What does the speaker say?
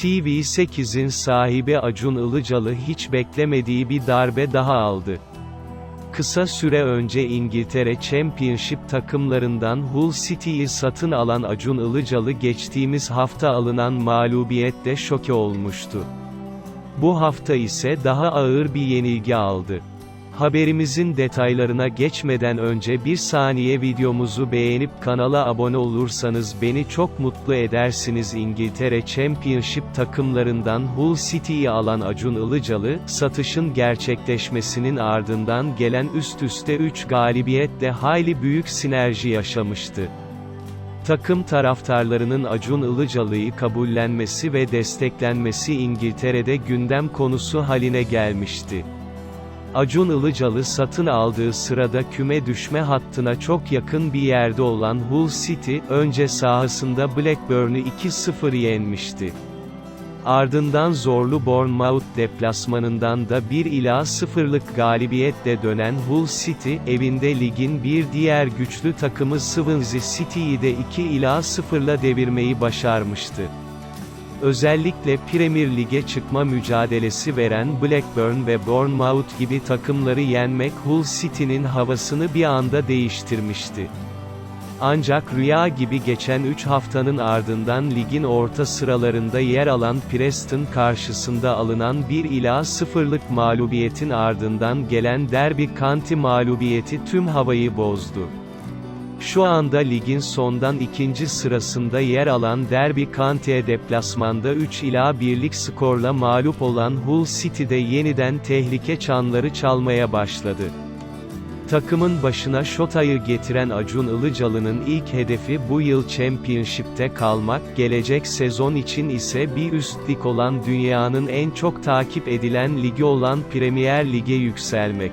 TV8'in sahibi Acun Ilıcalı hiç beklemediği bir darbe daha aldı. Kısa süre önce İngiltere Championship takımlarından Hull City'yi satın alan Acun Ilıcalı geçtiğimiz hafta alınan mağlubiyette şoke olmuştu. Bu hafta ise daha ağır bir yenilgi aldı. Haberimizin detaylarına geçmeden önce bir saniye videomuzu beğenip kanala abone olursanız beni çok mutlu edersiniz. İngiltere Championship takımlarından Hull City'yi alan Acun Ilıcalı, satışın gerçekleşmesinin ardından gelen üst üste 3 galibiyetle hayli büyük sinerji yaşamıştı. Takım taraftarlarının Acun Ilıcalı'yı kabullenmesi ve desteklenmesi İngiltere'de gündem konusu haline gelmişti. Acun Ilıcalı satın aldığı sırada küme düşme hattına çok yakın bir yerde olan Hull City, önce sahasında Blackburn'u 2-0 yenmişti. Ardından zorlu Bournemouth deplasmanından da 1 ila 0'lık galibiyetle dönen Hull City, evinde ligin bir diğer güçlü takımı Swansea City'yi de 2 ila 0'la devirmeyi başarmıştı. Özellikle Premier Lig'e çıkma mücadelesi veren Blackburn ve Bournemouth gibi takımları yenmek Hull City'nin havasını bir anda değiştirmişti. Ancak rüya gibi geçen 3 haftanın ardından ligin orta sıralarında yer alan Preston karşısında alınan 1 ila 0'lık mağlubiyetin ardından gelen Derby County mağlubiyeti tüm havayı bozdu. Şu anda ligin sondan ikinci sırasında yer alan Derby County'e deplasmanda 3 ila 1'lik skorla mağlup olan Hull City'de yeniden tehlike çanları çalmaya başladı. Takımın başına Şota'yı getiren Acun Ilıcalı'nın ilk hedefi bu yıl Championship'te kalmak, gelecek sezon için ise bir üst lig olan dünyanın en çok takip edilen ligi olan Premier Lig'e yükselmek.